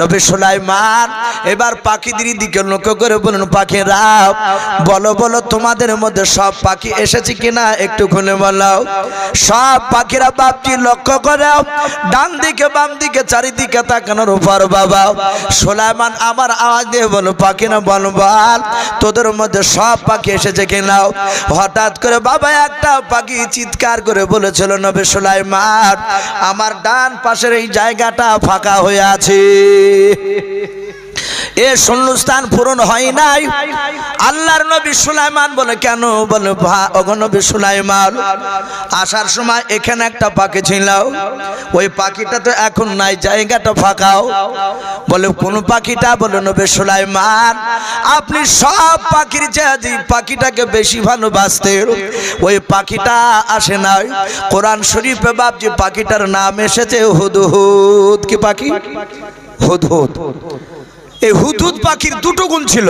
নবী সুলাইমান, এবার পাখিদের দিকে লক্ষ্য করে বলুন পাখিরা বলো বলো, তোমাদের মধ্যে সব পাখি এসেছে কিনা একটু খুলে বলো। সব পাখিরা বাপটি লক্ষ্য করে, ডান দিকে, বাম দিকে, চারিদিকে তাকানোর উপর বাবা। সুলাইমান, আমার আওয়াজ দিয়ে বলো, পাখিরা, বল বল, তোদের মধ্যে সব পাখি এসেছে কিনা? হঠাৎ করে বাবা একটা পাখি চিৎকার করে বলেছিল, নবী সুলাইমান, আমার ডান পাশের এই জায়গাটা ফাঁকা হয়ে আছে। এ শূন্যস্থান পূরণ হয় নাই। আল্লাহর নবী সুলাইমান বলে, কেন? বলে, ভা- ওগো নবী সুলাইমান, আসার সময় এখানে একটা পাখি ছিল। ওই পাখিটা তো এখন নাই, জায়গাটা ফাঁকাও। বলে, কোন পাখিটা? বলে, নবী সুলাইমান, আপনি সব পাখির চেয়ে পাখিটাকে বেশি ভালোবাসতেন, ওই পাখিটা আসে নাই। কোরআন শরীফে বাপ যে পাখিটার নাম এসেছে হুদহুদ। কি পাখি? হুদহুদ। এই হুদহুদ পাখির দুটো গুণ ছিল,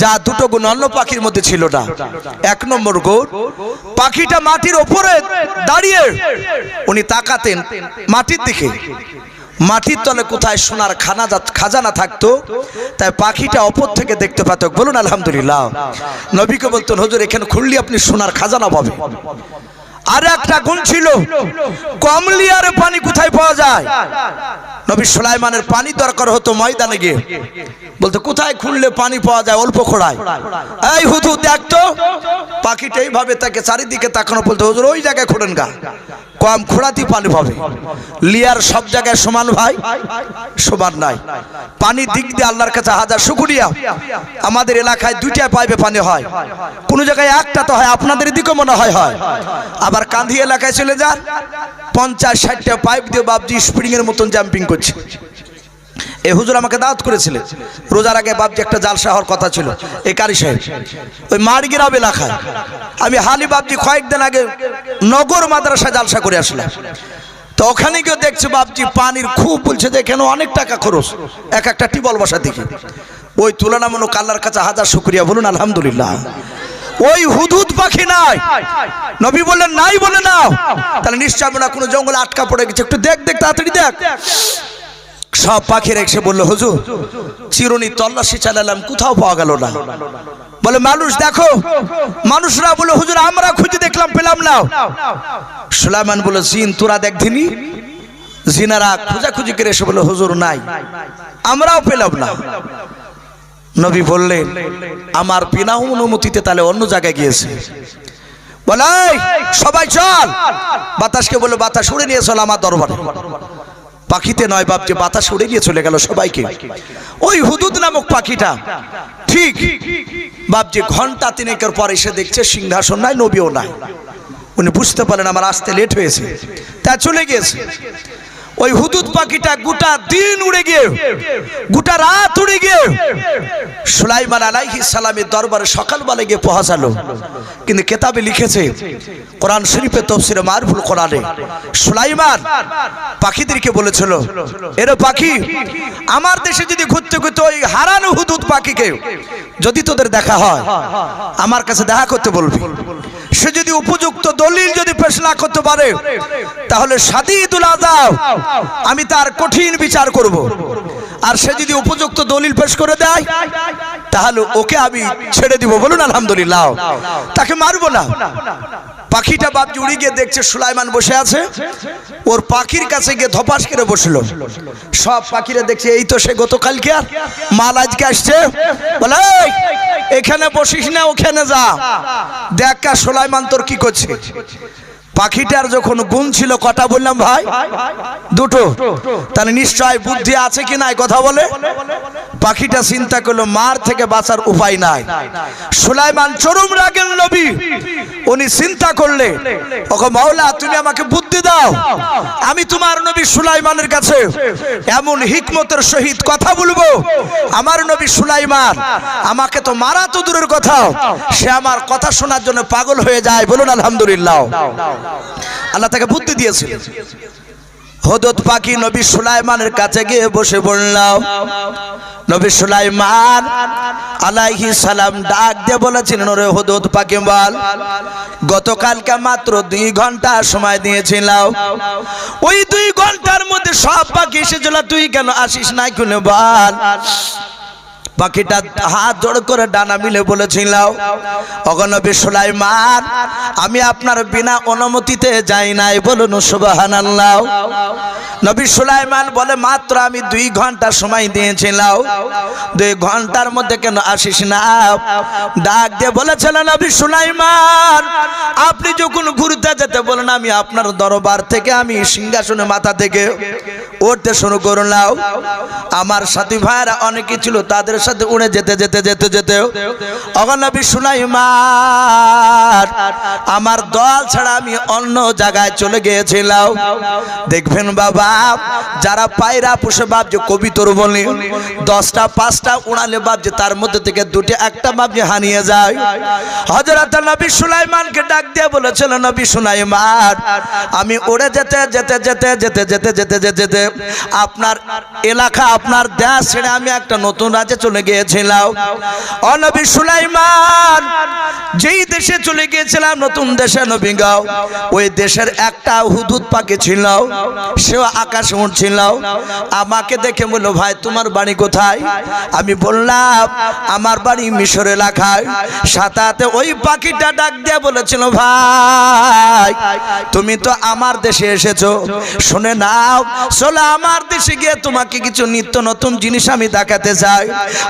যা দুটো গুণ অন্য পাখির মধ্যে ছিল না। এক নম্বর গুণ, পাখিটা মাটির ওপরে দাঁড়িয়ে উনি তাকাতেন মাটির দিকে। মাটির তলে কোথায় সোনার খানা খাজানা থাকতো, তাই পাখিটা অপর থেকে দেখতে পেত। বলুন, আলহামদুলিল্লাহ। নবীকে বলতেন, হুজুর, এখানে খুললি আপনি সোনার খাজানা পাবেন। আর একটা গুণ ছিল, কমলিয়ার পানি কোথায় পাওয়া যায়? নবী সুলাইমানের পানি দরকার হতো ময়দানে গিয়ে। বলতো, কোথায় খুললে পানি পাওয়া যায় অল্প খোড়ায়? এই হুদু দেখতো পাখিটা এইভাবে তাকে চারিদিকে তাকানো, বলতো, হুজুর, ওই জায়গায় খুঁড়েন গা। কম খোড়াতি পানি পাবে। লিয়ার সব জায়গায় সমান ভাই, সমান নাই। পানি দিক দিয়ে আল্লাহর কাছে হাজার শুকুরিয়া। আমাদের এলাকায় দুইটা পাইপে পানি হয়। কোন জায়গায় একটা তো হয়, আপনাদের দিকে মনে হয় হয়। আবার কান্ধি এলাকায় চলে যান, পঞ্চাশ ষাটটা পাইপ দিয়ে বাবজি স্প্রিং এর মতন জাম্পিং করছে। এ হুজুর আমাকে দাওয়াত করেছিলেন রোজার আগে বাবজি একটা জালসা হওয়ার কথা ছিল। এই কারি সাহেব, ওই মারগিরাব এলাকায় আমি হালি বাবজি কয়েকদিন আগে নগর মাদ্রাসায় জালসা করে আসলাম। তো ওখানে গিয়ে দেখছি বাবজি পানির খুব বলছে যে অনেক টাকা খরচ। এক একটা টিবল বসা দেখি। ওই তুলনামূলক আল্লাহর কাছে হাজার শুক্রিয়া বলুন, আলহামদুলিল্লাহ। ওই হুদুদ পাখি নাই। নবী বললেন, নাই বলে নাও। তাহলে নিশ্চয় আমরা কোনো জঙ্গলে আটকা পড়ে গেছে। একটু দেখ দেখ, তাড়াতাড়ি দেখ। সব পাখির এসে বলল হুজুর চিরুনি তল্লাশি চালালাম কোথাও পাওয়া গেল না। বলে মানুষ দেখো মানুষরা বলে হুজুর আমরা খুঁজে দেখলাম পেলাম না। সুলাইমান বলে জিন তোরা দেখ দিনি জিনারা খোঁজাখুঁজি করে এসে বলে হুজুর নাই আমরাও পেলাম না। নবী বললেন আমার বিনা অনুমতিতে তাহলে অন্য জায়গায় গিয়েছে। বলে "এই, সবাই চল। বাতাসকে বলে বাতাস উড়ে নিয়ে চল আমার দরবারে। পাখিতে নয় বাপ যে বাতাস উড়ে গিয়ে চলে গেল সবাইকে। ওই হুদুদ নামক পাখিটা, ঠিক, বাপ যে ঘণ্টা তিনেকের পর এসে দেখছে, সিংহাসন নাই, নবীও নাই। উনি বুঝতে পারেন আমার আসতে লেট হয়েছে। তা চলে গিয়েছে। ওই হুদুদ পাখিটা গোটা দিন উড়ে গিয়ে, গোটা রাত উড়ে গিয়ে সুলাইমান আলাইহি সালামের দরবারে সকালবেলা গিয়ে পৌঁছালো। কিন্তু কেতাবে লিখেছে, কোরআন শরীফে তফসিরে মারফুল কোরআনে সুলাইমান পাখিদেরকে বলেছিল, এর পাখি, আমার দেশে যদি ঘুরতে ঘুরতে ওই হারানো হুদুদ পাখিকে যদি তোদের দেখা হয়, আমার কাছে দেখা করতে বলবি। সে যদি উপযুক্ত দলিল যদি পেশ না করতে পারে, তাহলে সাদিদুল আজাব আমি তার কঠিন বিচার করব। আর সে যদি উপযুক্ত দলিল পেশ করে দেয়, তাহলে ওকে আমি ছেড়ে দিব। বলুন, আলহামদুলিল্লাহ। তাকে মারবো না। পাখিটা বাপ জুড়ি গিয়ে দেখছে সুলাইমান বসে আছে। ওর পাখির কাছে গিয়ে ধপাস করে বসল। সব পাখিরা দেখছে, এই তো সে গতকালকে আর মাল আজকে আসছে। বলে এখানে বসিস না, ওখানে যা। দেখ সুলাইমান তোর কি করছে? পাখিটার যখন গুণ ছিল কটা বললাম, ভাই, দুটো। তাহলে নিশ্চয় বুদ্ধি আছে কি নাই, কথা বলে? পাখিটা চিন্তা করল, মার থেকে বাঁচার উপায় নাই। সুলাইমান চরম রাগের নবী। উনি চিন্তা করলে ওকে মাওলা, তুমি আমাকে বুদ্ধি দাও। আমি তোমার নবী সুলাইমানের কাছে এমন হিকমতের সহিত কথা বলব। আমার নবী সুলাইমান আমাকে তো মারা তো দূরের কথা। সে আমার কথা শোনার জন্য পাগল হয়ে যায়। বলুন, আলহামদুলিল্লাহ। আল্লাহ তাকে বুদ্ধি দিয়েছিল। হদত পাখি নবী সুলাইমানের কাছে গিয়ে বসে বললাম, নবী সুলাইমান আলাইহি সালাম ডাক দিয়ে বলেছিলেন ওরে হদত পাখি বল গতকালকে মাত্র দুই ঘণ্টা সময় দিয়েছিলাম। ওই দুই ঘণ্টার মধ্যে সব পাখি এসেছিল, তুই কেন আসিস নাই খুলে বল? পাখিটা হাত জোড় করে ডানা মিলে বলেছিলাম বলেছিল অগনবী সুলাইমান, আমি আপনার বিনা অনুমতিতে যাই নাই, বলুন সুবহানাল্লাহ। নবী সুলাইমান বলে, মাত্র আমি দুই ঘণ্টা সময় দিয়েছিলাম দুই ঘণ্টার মধ্যে কেন আসিস না? ডাক দিয়ে বলেছিল, নবী সুলাইমান, আপনি যখন ঘুরতে যেতে বলেন, আমি আপনার দরবার থেকে, আমি সিংহাসনে মাথা থেকে উঠতে শুরু করলাম। আমার সাথী ভাইরা অনেকে ছিল, তাদের সাথে উড়ে যেতে যেতে যেতে যেতে। অগনবী সুলাইমান, আমার দল ছাড়া আমি অন্য জায়গায় চলে গিয়েছিলাম। দেখবেন বাবা, যারা পায়রা পুষে বাপ যে কবিতর বলি, দশটা, পাঁচটা উড়ালে বাপ যে তার মধ্যে থেকে দুটি, একটা বাপ যে হানিয়ে যায়। হজরত নবী সুলাইমানকে ডাক দিয়ে বলেছিল, নবী সুলাইমান, আমি উড়ে যেতে যেতে যেতে যেতে যেতে যেতে যেতে, আপনার এলাকা, আপনার দেশ ছেড়ে আমি একটা নতুন রাজ্যে চলে গিয়েছিলাম। অনবী সুলাইমান, যেই দেশে চলে গিয়েছিলাম, নতুন দেশে নবী গাও ওই দেশের একটা হুদুদ পাখি ছিল, সেও আকাশে উঠছিল আমাকে দেখে বলল, ভাই, তোমার বাড়ি কোথায়? আমি বললাম, আমার বাড়ি মিশর এলাকায়। সাতাতে ওই পাখিটা ডাক দিয়ে বলেছিল, ভাই, তুমি তো আমার দেশে এসেছ। শুনে নাও, চলো আমার দেশে গিয়ে তোমাকে কিছু নিত্য নতুন জিনিস আমি দেখাতে চাই।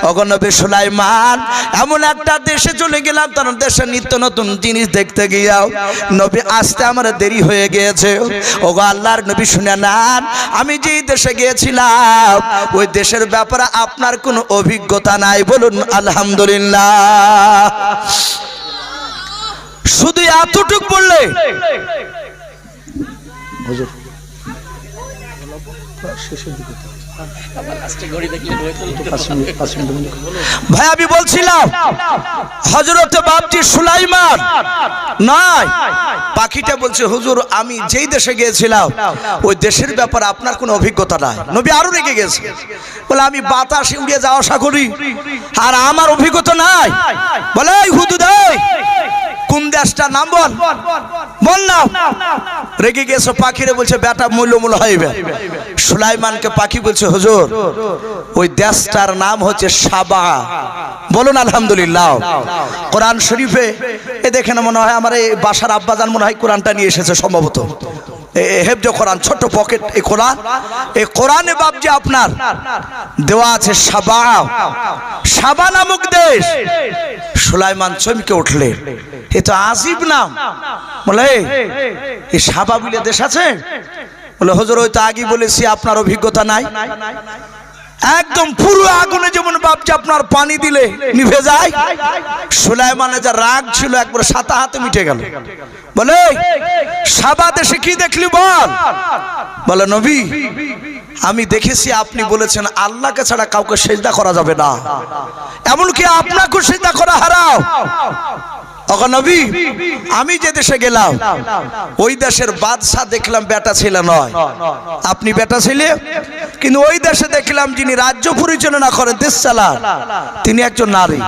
অগণবে সুলাইমান এমন একটা দেশে চলে গেলাম, তার দেশে নিত্য নতুন জিনিস দেখতে গিয়াও। নবী আসতে আমার দেরি হয়ে গিয়েছে। ওগো আল্লাহর নবী শুনে নান, আমি যেই দেশে গিয়েছিলাম, ওই দেশের ব্যাপারে আপনার কোনো অভিজ্ঞতা নাই, বলুন আলহামদুলিল্লাহ। শুধু এতটুক বললে। ভাই আমি বলছিলাম হজরত বাপজি সুলাইমান নয় পাখিটা বলছে হুজুর আমি যেই দেশে গিয়েছিলাম ওই দেশের ব্যাপারে আপনার কোনো অভিজ্ঞতা নাই। নবী আরও রেগে গেছে। বলে আমি বাতাসে উড়িয়ে যাওয়া আশা করি আর আমার অভিজ্ঞতা নাই। বলে এই হুদুদ এই, কোন দেশটার নাম বল? বল না। রেগে গেছে পাখিরে বলছে, বেটা মূল্য মূল্য হইবে। সুলাইমানকে পাখি বলছে, হুজুর, ওই দেশটার নাম হচ্ছে সাবা। বলুন, আলহামদুলিল্লাহ। কোরআন শরীফে, এ দেখে না মনে হয় আমার এই বাসার আব্বাজান মনে হয় কোরআনটা নিয়ে এসেছে সম্ভবত। হেফজ কোরআন, ছোট্ট পকেট এই কোরআন। এই কোরআনে বাবজি আপনার, দেওয়া আছে সাবা। সাবা নামক দেশ। সুলাইমান চমকে উঠলে। এ তো আজিব নাম। বলে, এই সাবা বলে দেশ আছে? বলে, হজর, ওই তো আগে বলেছি, আপনার অভিজ্ঞতা নাই। একদম পুরো আগুনে যেমন বাপজি আপনার পানি দিলে নিভে যায় সুলাইমানে যা রাগ ছিল একবার সাতা হাতে মিটে গেল। বলে সাবা দেশে কি দেখলি বল? বলে, নবী আমি দেখেছি আপনি বলেছেন, আল্লাহকে ছাড়া কাউকে সেজদা করা যাবে না। এমনকি আপনাকেও সেজদা করা হারাও নবী, আমি যে দেশে গেলাম, ওই দেশের বাদশাহ দেখলাম বেটা ছেলে নয়। আপনি বেটা ছেলে? কিন্তু ওই দেশে দেখলাম যিনি রাজ্য পরিচালনা করেন দেশ চালান তিনি একজন নারী।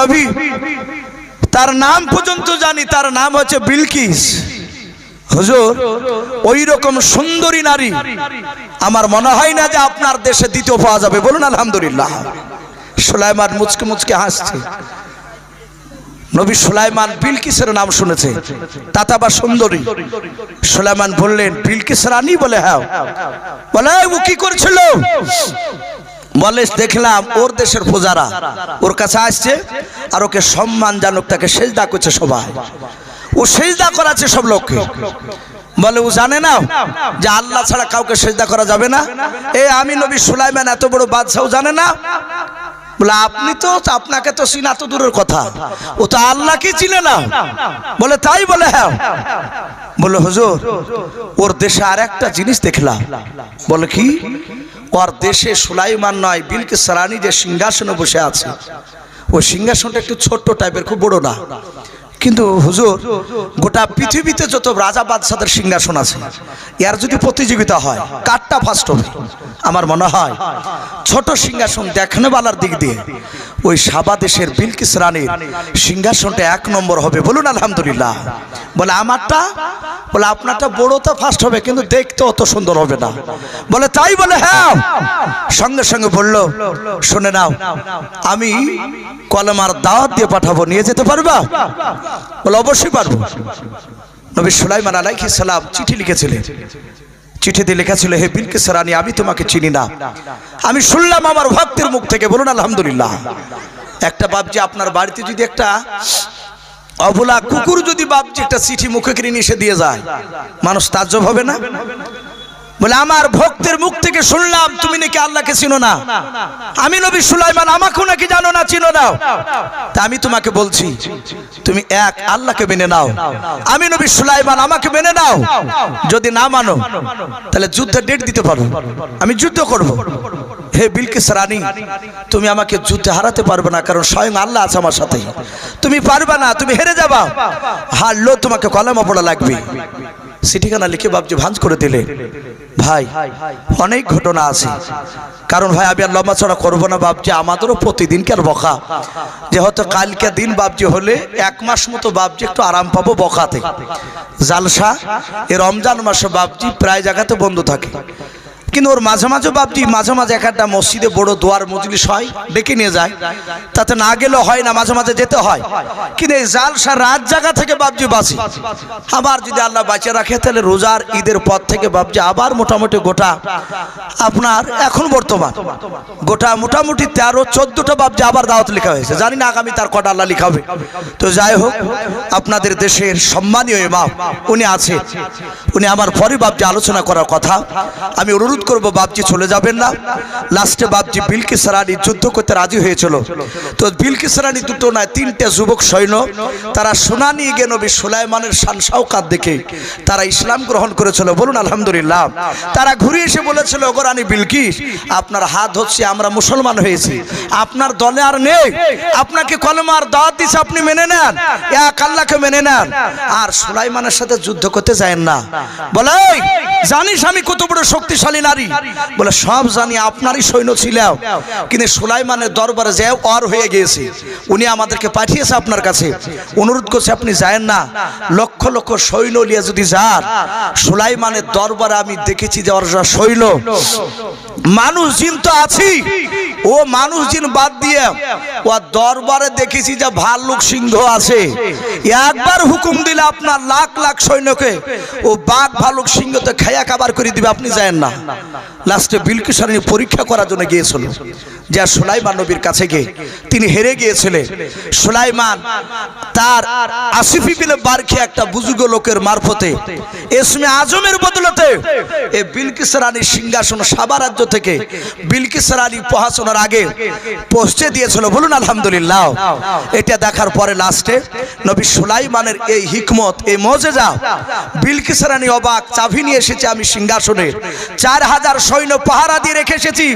নবী, তার নাম পর্যন্ত জানি, তার নাম হচ্ছে বিলকিস। হুজুর ওই রকম সুন্দরী নারী আমার মনে হয় না যে আপনার দেশে দ্বিতীয় পাওয়া যাবে। বলুন, আলহামদুলিল্লাহ। সুলাইমান মুচকে মুচকে হাসছে। নবী সুলাইমান বিলকিসের নাম শুনেছে। তাতাবা সুন্দরী। সুলাইমান বললেন, বিলকিস রানী বলে হ্যাঁ। বলে ও কি করছিল? বলে, দেখলাম ওর দেশের পূজারা ওর কাছে আসছে আর ওকে সম্মান জানুক, তাকে সেজদা করছে সবাই। ও সেজদা করাচ্ছে সব লোককে। বলে, ও জানে না যে আল্লাহ ছাড়া কাউকে সেজদা করা যাবে না? এ, আমি নবী সুলাইমান, এত বড় বাদশাহ জানে না? বলে, আপনি তো আপনাকে তো চিনা তো দূরের কথা। ও তো আল্লাহকে চিনে না। বলে, তাই বলে হ্যাঁ। বলে, হুজুর, ওর দেশে আর একটা জিনিস দেখলাম। বলে, কি? ওর দেশে সুলাইমান নয় বিলকে সারানি যে সিংহাসনে বসে আছে। ওই সিংহাসনটা একটু ছোট্ট টাইপের খুব বড় না? কিন্তু হুজুর, গোটা পৃথিবীতে যত রাজা বাদশাদের সিংহাসন আছে এর যদি প্রতিযোগিতা হয়, কারটা ফার্স্ট হবে? আমার মনে হয়, ছোট সিংহাসন দেখানো বালার দিক দিয়ে, ওই সাবা দেশের বিলকিস রানীর সিংহাসনটা এক নম্বর হবে বলুন আলহামদুলিল্লাহ। বলে, আমারটা? বলে, আপনারটা বড় তো ফার্স্ট হবে, কিন্তু দেখতে অত সুন্দর হবে না। বলে, তাই বলে হ্যাঁ। সঙ্গে সঙ্গে বলল, শুনে নাও, আমি কলমার দাওয়াত দিয়ে পাঠাবো, নিয়ে যেতে পারবা? বলে, অবশ্যই পারব। নবী সুলাইমান আলাইহিস সালাম চিঠি লিখেছিলেন। চিঠিতে লেখা ছিল, হে বিলকিস রানী আমি তোমাকে চিনি না। আমি শুনলাম আমার ভক্তের মুখ থেকে, বলুন, আলহামদুলিল্লাহ। একটা বাপজি আপনার বাড়িতে যদি একটা অবলা কুকুর যদি বাপজি একটা চিঠি মুখে কিনে এসে দিয়ে যায়, মানুষ তাজ্জব হবে না? বলে, আমার ভক্তের মুখ থেকে শুনলাম, তুমি নাকি আল্লাহকে চিনো না? আমি নবী সুলাইমান, আমাকেও নাকি জানো না, চিনো নাও তা আমি তোমাকে বলছি, তুমি এক, আল্লাহকে মেনে নাও। আমি নবী সুলাইমান, আমাকে মেনে নাও। যদি না মানো, তাহলে যুদ্ধের ডেট দিতে পারো। আমি যুদ্ধ করব। হে বিলকিস রানী, তুমি আমাকে যুদ্ধে হারাতে পারবে না, কারণ স্বয়ং আল্লাহ আছে আমার সাথে। তুমি পারবে না, তুমি হেরে যাবা। হারলো তোমাকে কলমা পড়া লাগবে। চিঠিখানা লিখে বাবজি ভাঁজ করে দিলে। ভাই, অনেক ঘটনা আছে। কারণ ভাই, আমি আর লম্বা ছড়া করব না বাবজি আমাদেরও প্রতিদিনকার বকা? যে হয়তো কালকে দিন বাবজি হলে এক মাস মতো বাবজি একটু আরাম পাবো বকাতে। জালসা, এ রমজান মাসে বাবজি প্রায় জায়গাতে বন্ধ থাকে। কিন্তু ওর মাঝে মাঝে বাপজি মাঝে মাঝে এক একটা মসজিদে বড় দোয়ার, মজলিস হয়, ডেকে নিয়ে যায়। তাতে না গেলেও হয় না, মাঝে মাঝে যেতে হয়। কিন্তু এই জালসা রাত জায়গা থেকে বাপজি বাঁচি। আবার যদি আল্লাহ বাঁচিয়ে রাখে, তাহলে রোজার ঈদের পর থেকে বাপজি আবার মোটামুটি গোটা আপনার এখন বর্তমান। গোটা মোটামুটি তেরো, চোদ্দটা বাপজি আবার দাওয়াত লেখা হয়েছে। জানি না আগামী তার কটা আল্লাহ লিখাবে। তো যাই হোক, আপনাদের দেশের সম্মানীয় ইমাম, উনি আছে। উনি আমার পরে বাপজি আলোচনা করার কথা। আমি অনুরোধ করব, বাপজি চলে যাবেন না। লাস্টে বাপজি বিলকিস রানী যুদ্ধ করতে রাজি হয়েছিল। তো বিলকিস রানী দুটো নয়, তিনটে যুবক সৈন্য, তারা সোনা নিয়ে গিয়ে নবী সুলাইমানের শান শাওকাত দেখে তারা ইসলাম গ্রহণ করেছিল। বলুন, আলহামদুলিল্লাহ। তারা ঘুরে এসে বলেছিল, ওগো রানী বিলকিস, আপনার হাত হচ্ছে আমরা মুসলমান হয়েছি। আপনার দলে আর নেই। আপনাকে কলমার দাওয়াত দিছে, আপনি মেনে নেন। এক আল্লাহকে মেনে নেন। আর সুলাইমানের সাথে যুদ্ধ করতে যায় না। বলে জানিস আমি কত বড় শক্তিশালী নারী। বলে, সব জানি আপনারই সৈন্য ছিল কিন্তু সুলাইমানের দরবারে যে অর হয়ে গিয়েছে, উনি আমাদেরকে পাঠিয়েছে আপনার কাছে। অনুরোধ করছে, আপনি যায়েন না। লক্ষ লক্ষ সৈন্য নিয়ে যদি যান, সুলাইমানের দরবারে আমি দেখেছি যে যা সৈন্য। মানুষ জিন তো আছি। ও মানুষ জিন বাদ দিয়ে, ও দরবারে দেখেছি যে ভাল্লুক সিংহ আছে। একবার হুকুম দিলে আপনার লাখ লাখ সৈন্যকে, ও বাঘ ভালুক সিংহতে খায়া খাবার করে দিবে, আপনি যায়েন না। লাস্টে বিলকিসারণী পরীক্ষা করার জন্য গিয়েছিল। যা সুলাইমান নবীর কাছে গিয়ে তিনি হেরে গিয়েছিলেন। সুলাইমান তার আসিফি বিলে বারখে একটা বুজুর্গ লোকের মারফতে এসমে আজমের বদলতে এই বিলকিস রানীর সিংহাসন সাবা রাজ্য থেকে বিলকিস রানী পহাশনের আগে পৌঁছে দিয়েছিল। বলুন, আলহামদুলিল্লাহ। এটা দেখার পরে লাস্টে নবী সুলাইমানের এই হিকমত, এই মজেজা, বিলকিস রানী অবাক চাভি নিয়ে এসেছে আমি সিংহাসনে। চার হাজার সৈন্য পাহারা দিয়ে রেখে এসেছি।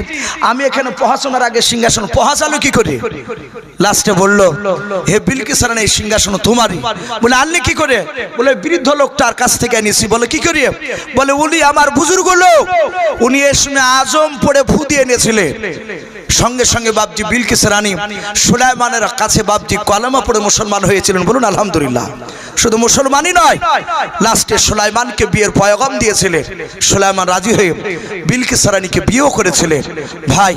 আমি এখানে পহাশনের আগে সিংহাসন পহাচালো কি করে? লাস্টে বলল, হে বিলকিস রানী সিংহাসন তোমারই। বলে, আনলি কি করে? বলে, বৃদ্ধ লোকটার কাছ থেকে এনেছি। বলে, কি করিয়ে? বলে, উনি আমার বুজুর্গ লোক। উনি এসে আজম পড়ে ফু দিয়ে এনেছিলেন। সঙ্গে সঙ্গে বাবজি বিলকিস রানী সুলাইমানের কাছে বাবজি কলামা পড়ে মুসলমান হয়েছিলেন বলুন আলহামদুলিল্লাহ। শুধু মুসলমানই নয়, লাস্টে সুলাইমানকে বিয়ের পয়গম দিয়েছিলেন সুলাইমান রাজি হয়ে বিলকিস রানীকে বিয়েও করেছিলেন ভাই,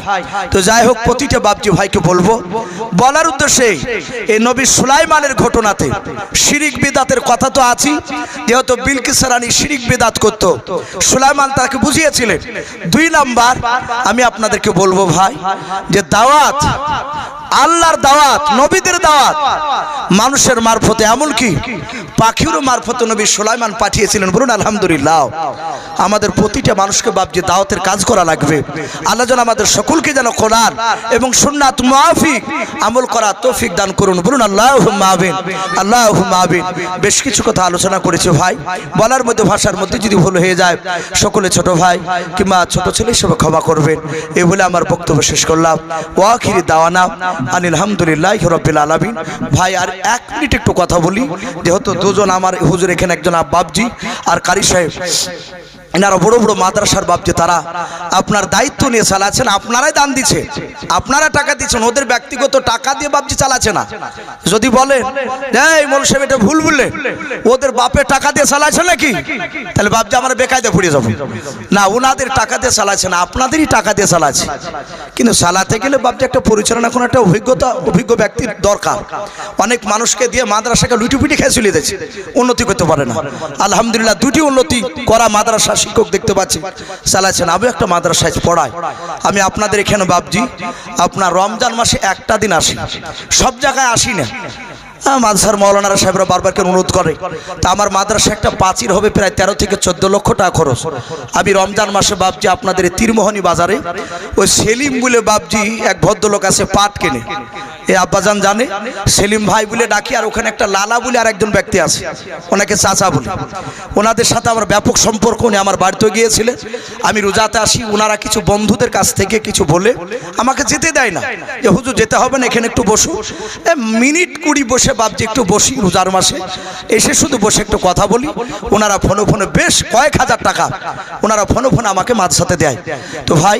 তো যাই হোক, প্রতিটা বাবজি ভাইকে বলব, বলার উদ্দেশ্যে এই নবী সুলাইমানের ঘটনাতে শিরিক বিদাতের কথা তো আছি, যেহেতু বিলকিস রানী শিরিক বিদাত করত। সুলাইমান তাকে বুঝিয়েছিলেন, দুই নাম্বার আমি আপনাদেরকে বলব ভাই যে দাওয়াত আল্লাহর দাওয়াত নবীদের দাওয়াত মানুষের মারফতে এমন কি? পাখিরও মারফত নবী সুলাইমান পাঠিয়েছিলেন। বলুন, আলহামদুলিল্লাহ। আমাদের প্রতিটা মানুষকে বাপজি দাওয়াতের কাজ করা লাগবে। আল্লাহ যেন আমাদের সকলকে যেন কোরআন এবং সুন্নাত মুআফিক আমল করা তৌফিক দান করুন। বলুন আল্লাহ মাহবিন আল্লাহ মাহবিন বেশ কিছু কথা আলোচনা করেছে ভাই। বলার মধ্যে, ভাষার মধ্যে যদি ভুল হয়ে যায়, সকলে ছোট ভাই কিংবা ছোট ছেলে হিসেবে ক্ষমা করবেন। এ বলে আমার বক্তব্য শেষ করলাম। ওয়াখিরি দাওয়ানা আনিল আলহামদুলিল্লাহ রব্বিল আলামিন। ভাই, আর এক মিনিট একটু কথা বলি। যেহেতু দুজন আমার হুজুর এখানে একজন আব্বাবজি আর কারি সাহেব। এনারা বড় বড় মাদ্রাসার বাপ যে তারা আপনার দায়িত্ব নিয়ে চালাচ্ছেন, আপনারাই দান দিচ্ছে। আপনারা টাকা দিচ্ছেন, ওদের ব্যক্তিগত টাকা দিয়ে বাপজি চালাচ্ছে না। যদি বলেন, এই মোল সাহেব, এটা ভুল বললে, ওদের বাপের টাকা দিয়ে চালাচ্ছে নাকি? তাহলে বাপজি আমরা বেকায়দে পড়ে যাব। না, ওনাদের টাকা দিয়ে চালাচ্ছে না, আপনাদেরই টাকা দিয়ে চালাচ্ছে। কিন্তু চালাতে গেলে বাপজি একটা পরিচালনা, কোনো একটা অভিজ্ঞতা, অভিজ্ঞ ব্যক্তির দরকার। অনেক মানুষকে দিয়ে মাদ্রাসাকে লুটি পিটি খেয়ে চলে দিচ্ছে উন্নতি করতে পারে না। আলহামদুলিল্লাহ, দুটি উন্নতি করা মাদ্রাসা শিক্ষক দেখতে পাচ্ছি। চালাচ্ছেন। আমি একটা মাদ্রাসায় পড়াই আমি আপনাদের এখানে ভাবছি, আপনার রমজান মাসে একটা দিন আসি। সব জায়গায় আসি না। মাদ্রাসার মৌলানারা সাহেবরা বারবার করে অনুরোধ করে? তা আমার মাদ্রাসা একটা পাঁচির হবে প্রায় তেরো থেকে চোদ্দ লক্ষ টাকা খরচ। আমি রমজান মাসে ভাবছি আপনাদের তীরমোহনী বাজারে, ওই সেলিম বলে ভাবছি এক ভদ্রলোক আছে, পাট কেনে। এ আব্বাজান জানে, সেলিম ভাই বলে ডাকি, আর ওখানে একটা লালা বলে আর একজন ব্যক্তি আছে, ওনাকে চাচা বলে। ওনাদের সাথে আমার ব্যাপক সম্পর্ক, উনি আমার বাড়িতে গিয়েছিলেন। আমি রোজাতে আসি ওনারা কিছু বন্ধুদের কাছ থেকে কিছু বলে আমাকে যেতে দেয় না। যে হুজুর, যেতে হবে না, এখানে একটু বসু। মিনিট কুড়ি বসে ভাবছি একটু বসি রোজার মাসে। এসে শুধু বসে একটু কথা বলি। ওনারা ফোনে ফোনে বেশ কয়েক হাজার টাকা ওনারা ফোনে ফোনে আমাকে মাঝসাথে দেয়। তো ভাই,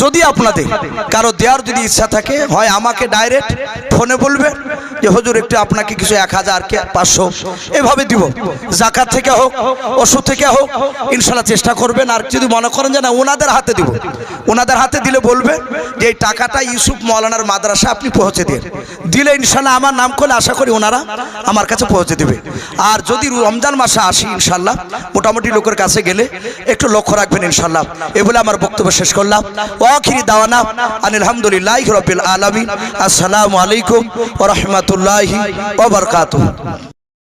যদি আপনাদের কারও দেওয়ার যদি ইচ্ছা থাকে, হয় আমাকে ডাইরেক্ট ফোনে বলবেন যে, হুজুর, একটু আপনাকে কিছু এক হাজার কে পাঁচশো এভাবে দিব। জাকাত থেকে হোক, ওষুধ থেকে হোক ইনশাল্লাহ চেষ্টা করবেন। আর যদি মনে করেন যে, না, ওনাদের হাতে দিব। ওনাদের হাতে দিলে বলবেন যে, এই টাকাটা ইউসুফ মৌলানার মাদ্রাসা আপনি পৌঁছে দিন দিলে ইনশাল্লাহ আমার নাম করলে আশা করি ওনারা আমার কাছে পৌঁছে দেবে। আর যদি রমজান মাসে আসি ইনশাল্লাহ, মোটামুটি লোকের কাছে গেলে একটু লক্ষ্য রাখবেন ইনশাল্লাহ। এ বলে আমার বক্তব্য শেষ করলাম। ওয়াখিরি দাওয়ানা আলহামদুলিল্লাহ রবিল আলমিন। আসসালামু আলাইকুম ও ওবরকাতুহ